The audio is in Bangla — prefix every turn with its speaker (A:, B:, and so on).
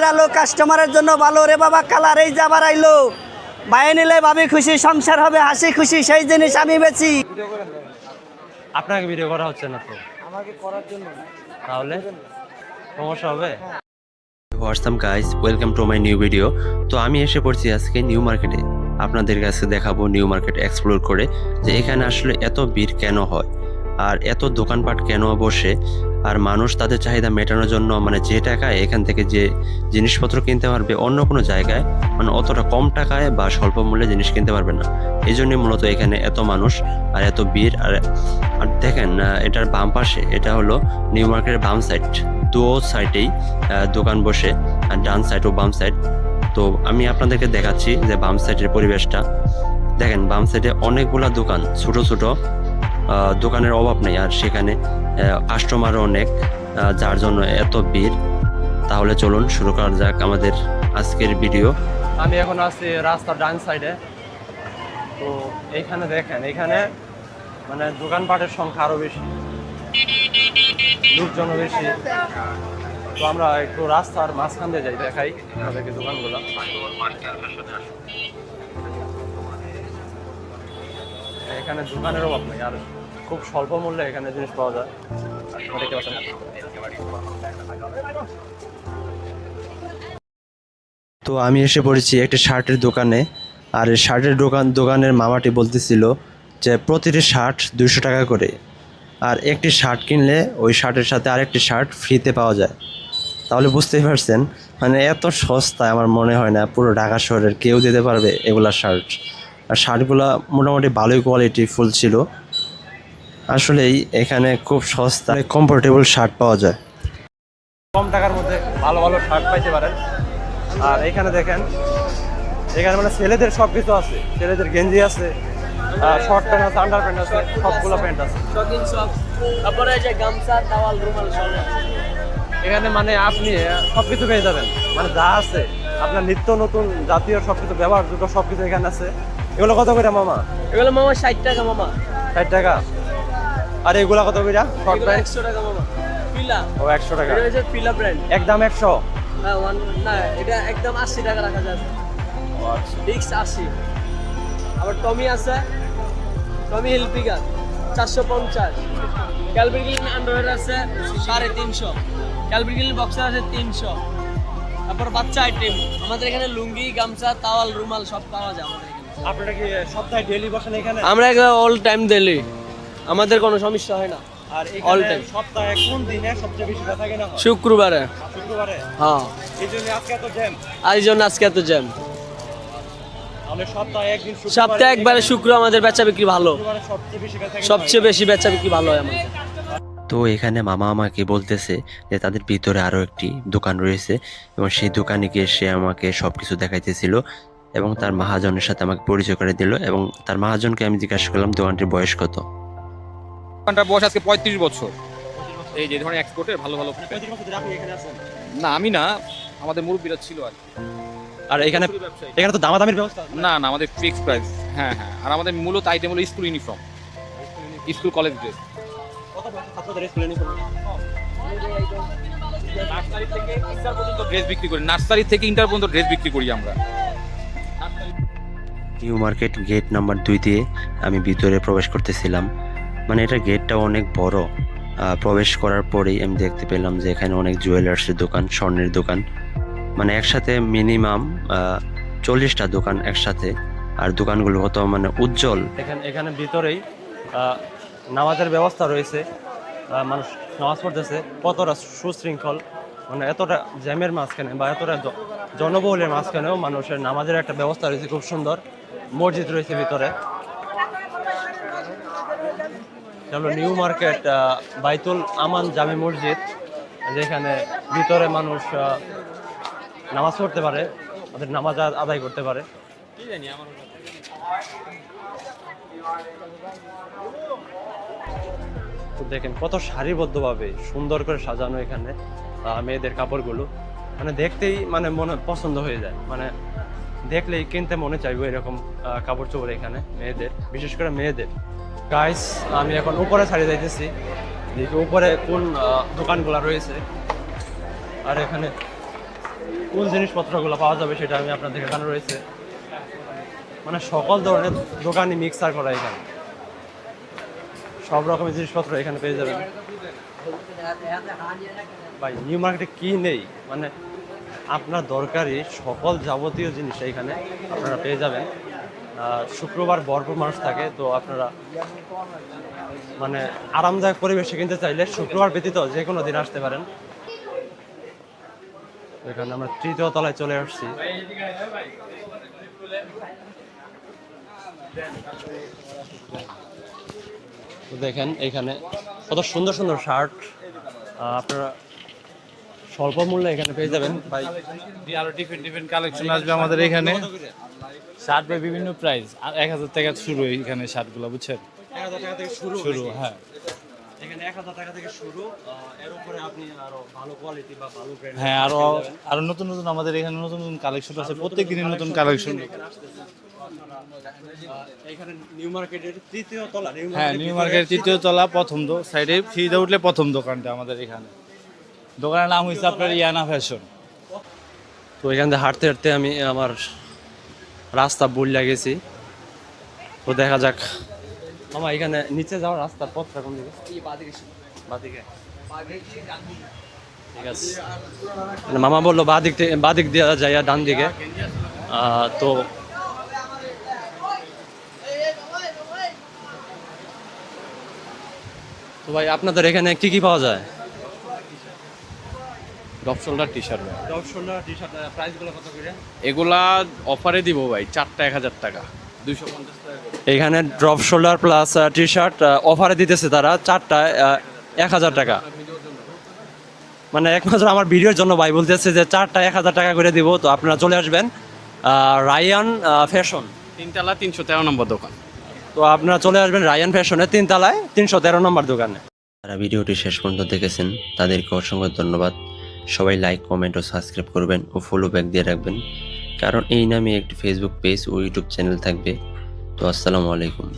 A: চাঁদের আলো কাস্টমারের জন্য ভালো রে বাবা কালার এই যাবার আইলো। বাইরে নিলে ভাবি খুশি সংসার হবে হাসি খুশি সেই জিনিস আমি বেছি
B: আপনাকে ভিডিও করা হচ্ছে না তো?
A: আমাকে করার জন্য
B: তাহলে? সমস্যা হবে?
C: WhatsApp guys welcome to my new video তো আমি এসে পড়ছি আজকে নিউ মার্কেটে আপনাদের কাছে দেখাবো নিউ মার্কেট এক্সপ্লোর করে যে এখানে আসলে এত ভিড় কেন হয়। আর এত দোকানপাট কেন বসে? আর মানুষ তাদের চাহিদা মেটানোর জন্য মানে যে টাকায় এখান থেকে যে জিনিসপত্র কিনতে পারবে অন্য কোনো জায়গায় মানে অতটা কম টাকায় বা স্বল্প মূল্যে জিনিস কিনতে পারবে না। এই জন্যই মূলত এখানে এত মানুষ আর এত ভিড়। আর আর দেখেন এটার বাম পাশে, এটা হলো নিউ মার্কেটের বাম সাইড দু সাইডেই দোকান বসে, আর ডান সাইড ও বাম সাইড তো আমি আপনাদেরকে দেখাচ্ছি যে বাম সাইডের পরিবেশটা। দেখেন, বাম সাইডে অনেকগুলা দোকান, ছোট ছোট। দোকানের অভাব নেই। আর সেখানে কাস্টমারও অনেক যার জন্য এত ভিড়। তাহলে চলুন শুরু করা যাক আমাদের আজকের ভিডিও।
B: আমি এখন আছি রাস্তার ডান সাইডে তো এইখানে দেখেন এখানে মানে দোকানপাটের সংখ্যা আরও বেশি। লোকজনও বেশি। তো আমরা একটু রাস্তার মাঝখান দিয়ে যাই, দেখাই আপনাদেরকে দোকানগুলো। এখানে দোকানের অভাব নেই, আর খুব স্বল্প মূল্যে এখানে জিনিস পাওয়া যায়।
C: তো আমি এসে পড়েছি একটি শার্টের দোকানে, আর শার্টের দোকান, দোকানের মামাটি বলতেছিল যে প্রতিটি শার্ট দুশো টাকা করে, আর একটি শার্ট কিনলে ওই শার্টের সাথে আরেকটি শার্ট ফ্রিতে পাওয়া যায়। তাহলে বুঝতেই পারছেন মানে এত সস্তা আমার মনে হয় না পুরো ঢাকা শহরের কেউ দিতে পারবে এগুলা শার্ট। আর শার্টগুলো মোটামুটি ভালোই কোয়ালিটি ফুল ছিল। আসলেই এখানে খুব সস্তা কমফোর্টেবল শার্ট পাওয়া যায়।
B: কম টাকার মধ্যে ভালো ভালো শার্ট পাইতে পারেন। আর এখানে দেখেন এখানে মানে ছেলেদের সব কিছু আছে। ছেলেদের গেঞ্জি আছে শর্ট প্যান্ট আছে আন্ডার প্যান্ট আছে সবগুলো প্যান্ট আছে।
A: তারপরে যে গামছা টাওয়াল রুমাল সব
B: এখানে মানে আপনি সব কিছু পেয়ে যাবেন। মানে যা আছে আপনার নিত্য নতুন জাতীয় সব কিছু ব্যবহারযোগ্য সব কিছু এখানে আছে। এগুলো কত করে মামা?
A: এগুলো মামা ষাট টাকা মামা।
B: ষাট টাকা? আর এগুলা কত করে? শর্ট প্যান্ট
A: একশো টাকা মামা। পিলা।
B: ও একশো টাকা।
A: এটা হচ্ছে পিলা ব্র্যান্ড
B: একদম একশো?
A: হ্যাঁ ওয়ান না এটা একদম আশি টাকা রাখা যায়। ডিক্স আশি। আবার টমি আছে। Tommy Hilfiger. চারশো পঞ্চাশ। ক্যালবিগিলিন আন্ডারওয়্যার আছে সাড়ে তিনশো। ক্যালবিগিলিন বক্সার আছে তিনশো। তারপর বাচ্চা আইটেম আমাদের এখানে লুঙ্গি গামছা তাওয়াল রুমাল সব পাওয়া যায় আমাদের
B: আপনারা কি সপ্তাহে ডেলি বসেন এখানে?
A: আমরা অল টাইম দিলি আমাদের কোনো সমস্যা হয় না।
B: আর এখানে
A: time.
B: সপ্তাহে কোন দিনে সবচেয়ে বেশি ব্যথা কেনা হয়?
A: শুক্রবারে।
B: শুক্রবারে?
A: হ্যাঁ।
B: এই জন্য আজকে এত জ্যাম
A: আর এই জন্য আজকে এত জ্যাম
B: সপ্তাহে একদিন শুক্রবারে
A: সপ্তাহে একবারে শুক্র আমাদের বেচা বিক্রি ভালো।
B: সবচেয়ে বেশি ব্যথা
A: সবচেয়ে বেশি বেচা বিক্রি ভালো হয় আমাদের।
C: তো এখানে মামা আমাকে বলতেছে যে তাদের ভিতরে আরও একটি দোকান রয়েছে এবং সেই দোকানে গিয়ে সে আমাকে সব কিছু দেখাইতেছিল। এবং তার মহাজনের সাথে আমাকে পরিচয় করে দিল এবং তার মহাজনকে আমি জিজ্ঞাসা করলাম দোকানটির বয়স কত?
D: দোকানটার বয়স আজকে পঁয়ত্রিশ বছর। এই যে ধরনের এক্সপোর্টের ভালো ভালো না আমি না আমাদের মুরব্বীরা ছিল আর কি।
B: আর এখানে এখানে তো দামাদামির ব্যবস্থা
D: না না আমাদের ফিক্স প্রাইস হ্যাঁ হ্যাঁ আর আমাদের মূলত আইটেম হলো school uniform school college dress nursery থেকে ইন্টার পর্যন্ত ড্রেস বিক্রি করি। নার্সারি থেকে ইন্টার পর্যন্ত ড্রেস বিক্রি করি আমরা।
C: নিউ মার্কেট গেট নাম্বার দুই দিয়ে আমি ভিতরে প্রবেশ করতেছিলাম। মানে এটা গেটটা অনেক বড়। প্রবেশ করার পরেই আমি দেখতে পেলাম যে এখানে অনেক জুয়েলার্সের দোকান, স্বর্ণের দোকান। মানে একসাথে মিনিমাম চল্লিশটা দোকান একসাথে। আর দোকানগুলো কত মানে উজ্জ্বল।
B: এখানে এখানে ভিতরেই নামাজের ব্যবস্থা রয়েছে। মানুষ নামাজ পড়তেছে। কতটা সুশৃঙ্খল। মানে এতটা জ্যামের মাঝখানে বা এতটা জনবহুলের মাঝখানেও মানুষের নামাজের একটা ব্যবস্থা রয়েছে। খুব সুন্দর। মসজিদ রয়েছে ভিতরে। হলো নিউ মার্কেট বাইতুল আমান জামি মসজিদ যেখানে ভিতরে মানুষ নামাজ পড়তে পারে তাদের নামাজ আদায় করতে পারে। দেখেন কত সারিবদ্ধভাবে সুন্দর করে সাজানো এখানে মেয়েদের কাপড়গুলো। মানে দেখতেই মানে মনে পছন্দ হয়ে যায়। মানে দেখলেই কিনতে মনে চাইব এরকম কাপড় চোপড় এখানে, মেয়েদের, বিশেষ করে মেয়েদের। গাইস আমি এখন উপরে ছাড়িয়ে যাইতেছি। দেখি উপরে কোন দোকানগুলো রয়েছে। আর এখানে কোন জিনিসপত্রগুলো পাওয়া যাবে সেটা আমি আপনাদের এখানে রয়েছে। মানে সকল ধরনের দোকানই মিক্সার করা এখানে। সব রকমের জিনিসপত্র এখানে পেয়ে যাবেন। ভাই নিউ মার্কেটে কি নেই? মানে আপনার দরকারি সকল যাবতীয় জিনিস এখানে আপনারা পেয়ে যাবেন। শুক্রবার ভরপুর মানুষ থাকে, তো আপনারা মানে আরামদায়ক পরিবেশে কিনতে চাইলে শুক্রবার ব্যতীত যে কোনো দিন আসতে পারেন। এখানে আমরা তৃতীয় তলায় চলে আসছি। দেখেন এখানে কত সুন্দর সুন্দর শার্ট আপনারা স্বল্প মূল্যে এখানে পেয়ে যাবেন। ভাই
E: আরও ডিফারেন্ট ডিফারেন্ট কালেকশন আসবে আমাদের এখানে। শার্ট বিভিন্ন প্রাইস আর এক হাজার টাকা শুরু এখানে শার্টগুলো বুঝছেন?
B: এক হাজার টাকা থেকে শুরু
E: শুরু হ্যাঁ।
B: এখানে এক হাজার টাকা থেকে শুরু। এর উপরে আপনি আরও ভালো কোয়ালিটি বা ভালো ব্র্যান্ড
E: হ্যাঁ আরও আরও নতুন নতুন আমাদের এখানে নতুন নতুন কালেকশন আছে। প্রত্যেক দিনই নতুন কালেকশন
B: এখানে নিউ মার্কেটের তৃতীয় তলা
E: হ্যাঁ নিউ মার্কেট তৃতীয় তলা প্রথম দো সাইডে ফ্রিতে উঠলে প্রথম দোকানটা আমাদের এখানে। দোকানের নাম হয়েছে আপনার ইয়ানা ফ্যাশন।
B: তো এখান থেকে হাঁটতে হাঁটতে আমি আমার রাস্তা ভুল গেছি। তো দেখা যাক। মামা, এখানে নিচে যাওয়ার রাস্তার পথটা কোন দিকে? ঠিক আছে। মানে মামা বলল, বাদিক বাদিক দিয়ে যায় ডান দিকে। তো তো ভাই, আপনাদের এখানে কি কি পাওয়া যায়?
D: ডপ শোল্ডার টি শার্ট ভাই।
B: টপ শোল্ডার টি শার্ট প্রাইসগুলো কত করে?
D: এগুলা অফারে দিব ভাই চারটা এক হাজার টাকা। দুইশো পঞ্চাশ টাকা
B: এখানে drop shoulder plus T shirt অফারে দিতেছে তারা চারটায় এক হাজার টাকা। মানে একমাত্র আমার ভিডিওর জন্য ভাই বলতেছে যে চারটা এক হাজার টাকা করে দিব তো আপনারা চলে আসবেন রায়ান ফ্যাশন
D: তিনতলা তিনশো তেরো নম্বর দোকান।
B: তো আপনারা চলে আসবেন রায়ান ফ্যাশনের তিনতলায় তিনশো তেরো নম্বর দোকানে।
C: যারা ভিডিওটি শেষ পর্যন্ত দেখেছেন তাদেরকে অসংখ্য ধন্যবাদ। সবাই লাইক কমেন্ট ও সাবস্ক্রাইব করবেন ও ফলো ব্যাক দিয়ে রাখবেন। কারণ এই নামে একটি ফেসবুক পেজ ও ইউটিউব চ্যানেল থাকবে। তো আসসালামু আলাইকুম।